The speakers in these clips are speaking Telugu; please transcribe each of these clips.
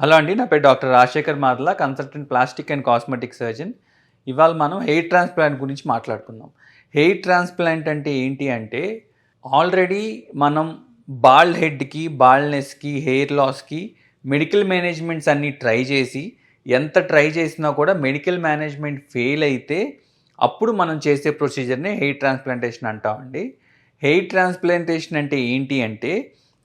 హలో అండి నా పేరు doctor Rajasekhar Madala consultant plastic and cosmetic surgeon. ఇవాళ మనం హెయిర్ ట్రాన్స్ప్లాంట్ గురించి మాట్లాడుకుందాం. హెయిర్ ట్రాన్స్ప్లాంట్ అంటే ఏంటి అంటే ఆల్రెడీ మనం బాల్డ్ హెడ్కి బాల్డ్నెస్కి హెయిర్ లాస్కి మెడికల్ మేనేజ్మెంట్స్ అన్నీ ట్రై చేసి ఎంత ట్రై చేసినా కూడా మెడికల్ మేనేజ్మెంట్ ఫెయిల్ అయితే అప్పుడు మనం చేసే ప్రొసీజర్ని హెయిర్ ట్రాన్స్ప్లాంటేషన్ అంటామండి. హెయిర్ ట్రాన్స్ప్లాంటేషన్ అంటే ఏంటి అంటే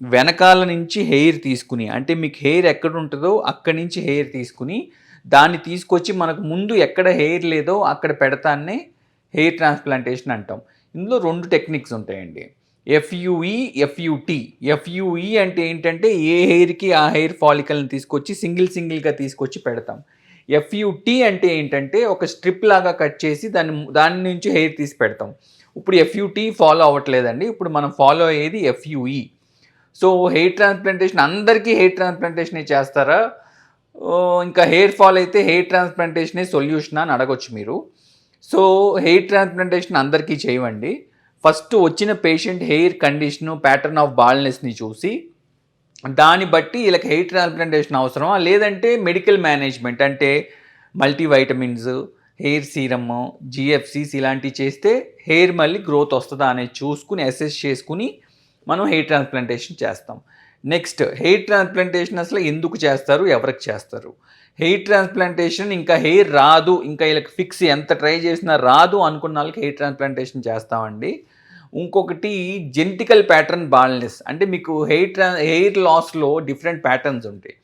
వెనకాల నుంచి హెయిర్ తీసుకుని అంటే మీకు హెయిర్ ఎక్కడ ఉంటుందో అక్కడి నుంచి హెయిర్ తీసుకుని దాన్ని తీసుకొచ్చి మనకు ముందు ఎక్కడ హెయిర్ లేదో అక్కడ పెడతానే హెయిర్ ట్రాన్స్ప్లాంటేషన్ అంటాం. ఇందులో రెండు టెక్నిక్స్ ఉంటాయండి. ఎఫ్యుఈ ఎఫ్యుటి ఎఫ్యుఈ అంటే ఏంటంటే ఏ హెయిర్కి ఆ హెయిర్ ఫాలికల్ని తీసుకొచ్చి సింగిల్ సింగిల్గా తీసుకొచ్చి పెడతాం. ఎఫ్యుటి అంటే ఏంటంటే ఒక స్ట్రిప్ లాగా కట్ చేసి దాన్ని దాని నుంచి హెయిర్ తీసి పెడతాం. ఇప్పుడు ఎఫ్యుటి ఫాలో అవ్వట్లేదండి. ఇప్పుడు మనం ఫాలో అయ్యేది ఎఫ్యుఈ సో హెయిర్ ట్రాన్స్ప్లాంటేషన్ అందరికీ హెయిర్ ట్రాన్స్ప్లాంటేషన్ చేస్తారా? ఇంకా హెయిర్ ఫాల్ అయితే హెయిర్ ట్రాన్స్ప్లాంటేషనే సొల్యూషన్ అని అడగొచ్చు మీరు. సో హెయిర్ ట్రాన్స్ప్లాంటేషన్ అందరికీ చేయవండి ఫస్ట్ వచ్చిన patient hair condition pattern of బాల్నెస్ని చూసి దాన్ని బట్టి వీళ్ళకి హెయిర్ ట్రాన్స్ప్లాంటేషన్ అవసరమా? లేదంటే మెడికల్ మేనేజ్మెంట్ అంటే మల్టీవైటమిన్స్ హెయిర్ సీరమ్ జిఎఫ్సిస్ ఇలాంటివి చేస్తే హెయిర్ మళ్ళీ గ్రోత్ వస్తుందా అనేది చూసుకుని అసెస్ చేసుకుని మనం హెయిర్ ట్రాన్స్ప్లాంటేషన్ చేస్తాం. నెక్స్ట్ హెయిర్ ట్రాన్స్ప్లాంటేషన్ అసలు ఎందుకు చేస్తారు? ఎవరికి చేస్తారు? హెయిర్ ట్రాన్స్ప్లాంటేషన్ ఇంకా హెయిర్ రాదు ఇంకా వీళ్ళకి ఫిక్స్ ఎంత ట్రై చేసినా రాదు అనుకున్న వాళ్ళకి హెయిర్ ట్రాన్స్ప్లాంటేషన్ చేస్తామండి. ఇంకొకటి జెంటికల్ ప్యాటర్న్ బాల్నెస్. అంటే మీకు హెయిర్ ట్రా హెయిర్ లాస్లో డిఫరెంట్ ప్యాటర్న్స్ ఉంటాయి.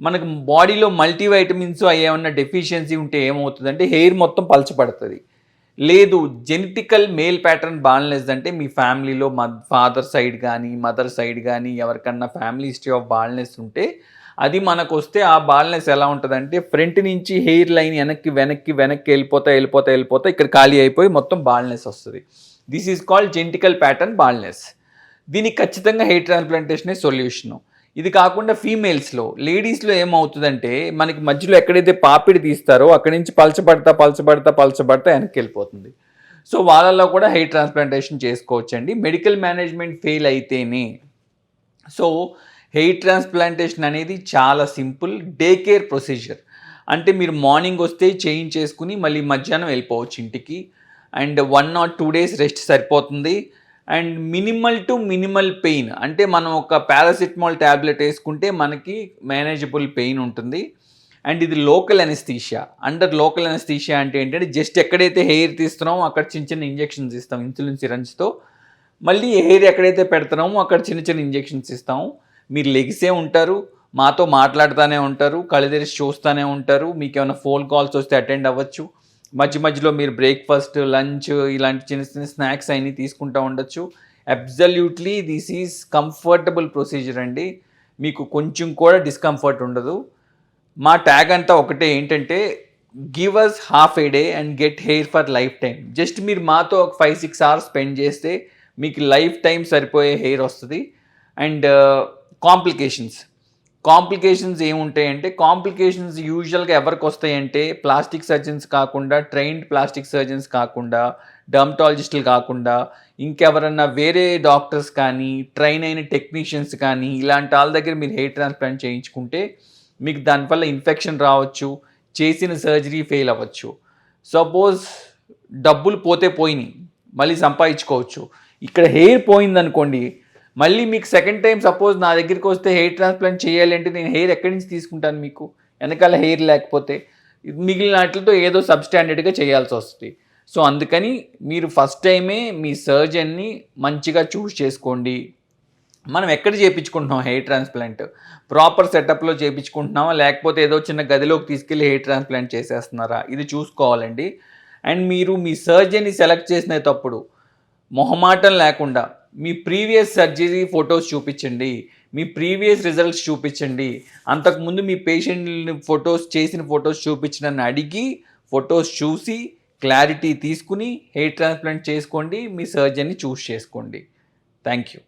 మనకు బాడీలో మల్టీవైటమిన్స్ అవి ఏమన్నా డెఫిషియన్సీ ఉంటే ఏమవుతుందంటే హెయిర్ మొత్తం పలచబడుతుంది. లేదు జెనెటికల్ మేల్ ప్యాటర్న్ బాల్నెస్ అంటే మీ ఫ్యామిలీలో మద్ ఫాదర్ సైడ్ కానీ మదర్ సైడ్ కానీ ఎవరికన్నా ఫ్యామిలీ హిస్టరీ ఆఫ్ బాల్నెస్ ఉంటే అది మనకు వస్తే ఆ బాల్నెస్ ఎలా ఉంటుందంటే ఫ్రంట్ నుంచి హెయిర్ లైన్ వెనక్కి వెనక్కి వెనక్కి వెళ్ళిపోతా వెళ్ళిపోతా వెళ్ళిపోతా ఇక్కడ ఖాళీ అయిపోయి మొత్తం బాల్నెస్ వస్తుంది. This is called genetical pattern baldness దీనికి ఖచ్చితంగా హెయిర్ ట్రాన్స్ప్లాంటేషనే సొల్యూషను ఇది కాకుండా ఫీమేల్స్లో లేడీస్లో ఏమవుతుందంటే మనకి మధ్యలో ఎక్కడైతే పాపిడి తీస్తారో అక్కడి నుంచి పలచబడతా పలచబడతా పలచబడతా వెనక్కి వెళ్ళిపోతుంది. సో వాళ్ళల్లో కూడా హెయిర్ ట్రాన్స్ప్లాంటేషన్ చేసుకోవచ్చండి. మెడికల్ మేనేజ్మెంట్ ఫెయిల్ అయితేనే. సో హెయిర్ ట్రాన్స్ప్లాంటేషన్ అనేది చాలా సింపుల్ డే కేర్ ప్రొసీజర్ అంటే మీరు మార్నింగ్ వస్తే చేంజ్ చేసుకుని మళ్ళీ మధ్యాహ్నం వెళ్ళిపోవచ్చు ఇంటికి. And one or two days rest సరిపోతుంది. And minimal to minimal pain. అంటే మనం ఒక పారాసిటమాల్ ట్యాబ్లెట్ వేసుకుంటే మనకి మేనేజబుల్ పెయిన్ ఉంటుంది. అండ్ ఇది local anaesthesia under local anaesthesia అంటే ఏంటంటే జస్ట్ ఎక్కడైతే హెయిర్ తీస్తున్నామో అక్కడ చిన్న చిన్న ఇంజెక్షన్స్ ఇస్తాం ఇన్సులిన్ సిరంజ్తో. మళ్ళీ హెయిర్ ఎక్కడైతే పెడుతున్నామో అక్కడ చిన్న చిన్న ఇంజెక్షన్స్ ఇస్తాము మీరు లెగిసే ఉంటారు మాతో మాట్లాడుతూనే ఉంటారు కళ్ళు తెరిచి చూస్తూనే ఉంటారు మీకు ఏమైనా ఫోన్ కాల్స్ వస్తే అటెండ్ అవ్వచ్చు. మధ్య మధ్యలో మీరు బ్రేక్ఫాస్ట్ లంచ్ ఇలాంటి చిన్న చిన్న స్నాక్స్ అన్నీ తీసుకుంటూ ఉండొచ్చు. Absolutely this is comfortable procedure అండి. మీకు కొంచెం కూడా డిస్కంఫర్ట్ ఉండదు. మా ట్యాగ్ అంతా ఒకటే ఏంటంటే give us half a day and get hair for life time just మీరు మాతో ఒక ఫైవ్ సిక్స్ అవర్స్ స్పెండ్ చేస్తే మీకు లైఫ్ టైం సరిపోయే హెయిర్ వస్తుంది. అండ్ కాంప్లికేషన్స్ కాంప్లికేషన్స్ ఏముంటాయంటే కాంప్లికేషన్స్ యూజువల్గా ఎవరికి వస్తాయంటే ప్లాస్టిక్ సర్జన్స్ కాకుండా ట్రైన్డ్ ప్లాస్టిక్ సర్జన్స్ కాకుండా డర్మటాలజిస్టులు కాకుండా ఇంకెవరన్నా వేరే డాక్టర్స్ కానీ ట్రైన్ అయిన టెక్నీషియన్స్ కానీ ఇలాంటి వాళ్ళ దగ్గర మీరు హెయిర్ ట్రాన్స్ప్లాంట్ చేయించుకుంటే మీకు దానివల్ల ఇన్ఫెక్షన్ రావచ్చు చేసిన సర్జరీ ఫెయిల్ అవ్వచ్చు. సపోజ్ డబ్బులు పోతే పోయినాయి మళ్ళీ సంపాదించుకోవచ్చు. ఇక్కడ హెయిర్ పోయిందనుకోండి మళ్ళీ మీకు సెకండ్ టైం సపోజ్ నా దగ్గరికి వస్తే హెయిర్ ట్రాన్స్ప్లాంట్ చేయాలి అంటే నేను హెయిర్ ఎక్కడి నుంచి తీసుకుంటాను మీకు? వెనకాల హెయిర్ లేకపోతే మిగిలిన వాటితో ఏదో సబ్స్టాండర్డ్గా చేయాల్సి వస్తుంది. సో అందుకని మీరు ఫస్ట్ టైమే మీ సర్జన్ని మంచిగా చూస్ చేసుకోండి. మనం ఎక్కడ చేయించుకుంటున్నాం హెయిర్ ట్రాన్స్ప్లాంట్ ప్రాపర్ సెటప్లో చేయించుకుంటున్నామా లేకపోతే ఏదో చిన్న గదిలోకి తీసుకెళ్ళి హెయిర్ ట్రాన్స్ప్లాంట్ చేసేస్తున్నారా? ఇది చూసుకోవాలండి. అండ్ మీరు మీ సర్జన్ని సెలెక్ట్ చేసినప్పుడు మొహమాటం లేకుండా మీ ప్రీవియస్ సర్జరీ ఫొటోస్ చూపించండి. మీ ప్రీవియస్ రిజల్ట్స్ చూపించండి. అంతకుముందు మీ పేషెంట్ ఫొటోస్ చేసిన ఫొటోస్ చూపించడని అడిగి ఫొటోస్ చూసి క్లారిటీ తీసుకుని హెయిర్ ట్రాన్స్ప్లాంట్ చేసుకోండి. మీ సర్జన్ని చూస్ చేసుకోండి. Thank you.